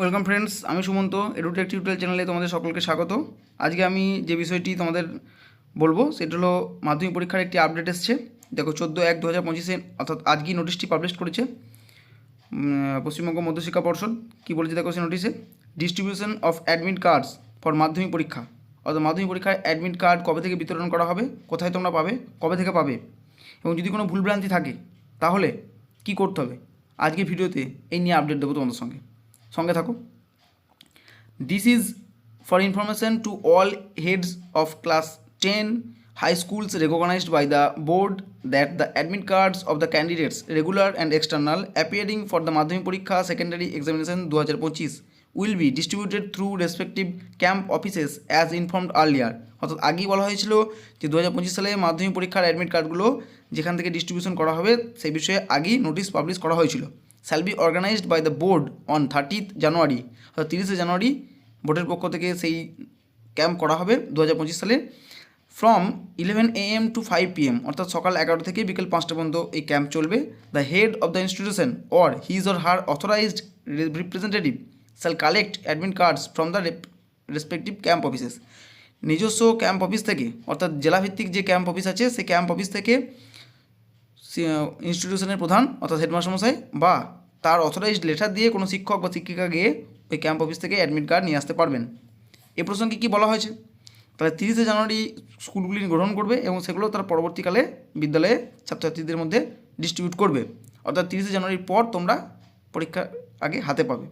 Welcome friends, আমি Sumanta edtech tutorial চ্যানেলে তোমাদের সকলকে স্বাগত। আজকে আমি যে বিষয়টি তোমাদের বলব, সেটা হলো মাধ্যমিক পরীক্ষার একটি আপডেট এসছে। দেখো, চোদ্দ এক দু হাজার পঁচিশে, অর্থাৎ আজকেই নোটিশটি পাবলিশ করেছে পশ্চিমবঙ্গ মধ্যশিক্ষা পর্ষদ। কী বলেছে দেখো সেই নোটিশে distribution of admit cards for Madhyamik পরীক্ষা। অর্থাৎ মাধ্যমিক পরীক্ষায় অ্যাডমিট কার্ড কবে থেকে বিতরণ করা হবে, কোথায় তোমরা পাবে, কবে থেকে পাবে? এবং যদি কোনো ভুলভ্রান্তি থাকে, তাহলে কি করতে হবে? আজকে ভিডিওতে এই নিয়ে আপডেট দেবো তোমাদের সঙ্গে। সঙ্গে থাকো। This is for information to all heads of class ten high schools recognised by the board that the admit cards of the candidates regular and external appearing for the Madhyamik পরীক্ষা secondary examination দু হাজার পঁচিশ will be distributed through respective camp offices as informed earlier অর্থাৎ আগেই বলা হয়েছিল যে দু হাজার পঁচিশ সালে মাধ্যমিক পরীক্ষার অ্যাডমিট কার্ডগুলো যেখান থেকে ডিস্ট্রিবিউশন করা হবে, সেই বিষয়ে আগেই নোটিশ পাবলিশ করা হয়েছিল। Shall be organised by the board on thirtieth January অর্থাৎ তিরিশে জানুয়ারি বোর্ডের পক্ষ থেকে সেই ক্যাম্প করা হবে দু হাজার পঁচিশ সালে from eleven A M to five P M অর্থাৎ সকাল এগারো থেকে বিকেল পাঁচটা পর্যন্ত এই ক্যাম্প চলবে। The head of the institution or his or her authorized representative shall collect admit cards from the respective camp offices নিজস্ব ক্যাম্প অফিস থেকে, অর্থাৎ জেলাভিত্তিক যে ক্যাম্প অফিস আছে, সেই ক্যাম্প অফিস থেকে ইনস্টিটিউশনের প্রধান, অর্থাৎ হেডমাস্টার মশাই বা তার অথরাইজড লেটার দিয়ে কোনো শিক্ষক বা শিক্ষিকা গিয়ে ওই ক্যাম্প অফিস থেকে অ্যাডমিট কার্ড নিয়ে আসতে পারবেন। এ প্রসঙ্গে কী বলা হয়েছে? তাহলে তিরিশে জানুয়ারি স্কুলগুলি গ্রহণ করবে এবং সেগুলো তার পরবর্তীকালে বিদ্যালয়ে ছাত্রছাত্রীদের মধ্যে ডিস্ট্রিবিউট করবে। অর্থাৎ তিরিশে জানুয়ারির পর তোমরা পরীক্ষা আগে হাতে পাবে।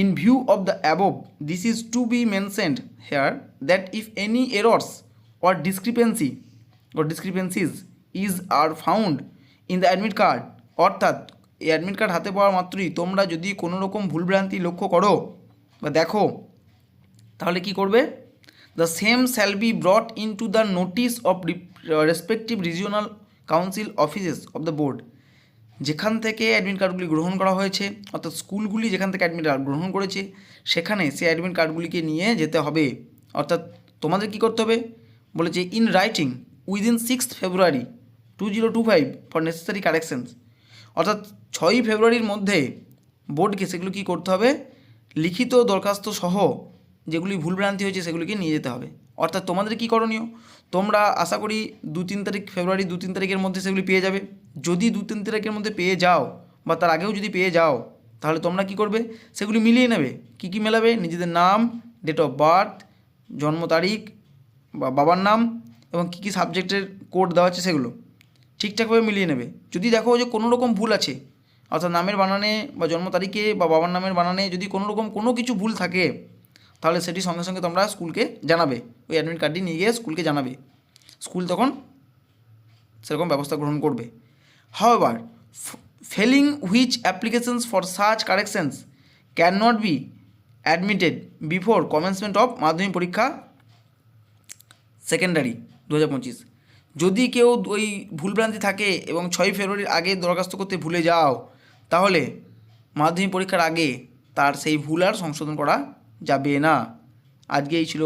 In view of the above this is to be mentioned here that if any errors or discrepancy or discrepancies is are found in the admit card অর্থাৎ এই অ্যাডমিট কার্ড হাতে পাওয়া মাত্রই তোমরা যদি কোনো রকম ভুলভ্রান্তি লক্ষ্য করো বা দেখো, তাহলে কি করবে? The same shall be brought into the notice of respective regional council offices of the board যেখান থেকে অ্যাডমিট কার্ডগুলি গ্রহণ করা হয়েছে, অর্থাৎ স্কুলগুলি যেখান থেকে অ্যাডমিট কার্ড গ্রহণ করেছে, সেখানে সেই অ্যাডমিট কার্ডগুলিকে নিয়ে যেতে হবে। অর্থাৎ তোমাদের কী করতে হবে? বলেছে in writing within sixth February two zero two five for necessary corrections অর্থাৎ ছয়ই ফেব্রুয়ারির মধ্যে বোর্ডকে সেগুলো কী করতে হবে? লিখিত দরখাস্ত সহ যেগুলি ভুলভ্রান্তি হয়েছে সেগুলিকে নিয়ে যেতে হবে। অর্থাৎ তোমাদের কী করণীয়? তোমরা আশা করি দু তিন তারিখ ফেব্রুয়ারি দু তিন তারিখের মধ্যে সেগুলি পেয়ে যাবে। যদি দু তিন তারিখের মধ্যে পেয়ে যাও বা তার আগেও যদি পেয়ে যাও, তাহলে তোমরা কি করবে? সেগুলি মিলিয়ে নেবে। কি কি মেলাবে? নিজেদের নাম ডেট অফ বার্থ জন্ম তারিখ বা বাবার নাম এবং কী কী সাবজেক্টের কোড দেওয়া আছে সেগুলো। ঠিকঠাকভাবে মিলিয়ে নেবে। যদি দেখো যে কোনো রকম ভুল আছে, অর্থাৎ নামের বানানে বা জন্ম তারিখে বা বাবার নামের বানানে যদি কোনো রকম কোনো কিছু ভুল থাকে, তাহলে সেটি সঙ্গে সঙ্গে তোমরা স্কুলকে জানাবে। ওই অ্যাডমিট কার্ডটি নিয়ে গিয়ে স্কুলকে জানাবে। স্কুল তখন সেরকম ব্যবস্থা গ্রহণ করবে। However failing which applications for search corrections can not be admitted before commencement of Madhyamik পরীক্ষা সেকেন্ডারি দু হাজার পঁচিশ। যদি কেউ ওই ভুলভ্রান্তি থাকে এবং ছয় ফেব্রুয়ারির আগে দরখাস্ত করতে ভুলে যাও, তাহলে মাধ্যমিক পরীক্ষার আগে তার সেই ভুল আর সংশোধন করা যাবে না। আজকে এই ছিল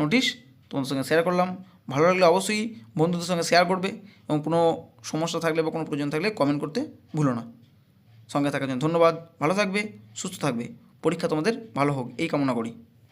নোটিশ, তোমাদের সঙ্গে শেয়ার করলাম। ভালো লাগলে অবশ্যই বন্ধুদের সঙ্গে শেয়ার করবে এবং কোনো সমস্যা থাকলে বা কোনো প্রয়োজন থাকলে কমেন্ট করতে ভুলো না। সঙ্গে থাকার জন্য ধন্যবাদ, ভালো থাকবে, সুস্থ থাকবে, পরীক্ষা তোমাদের ভালো হোক, এই কামনা করি।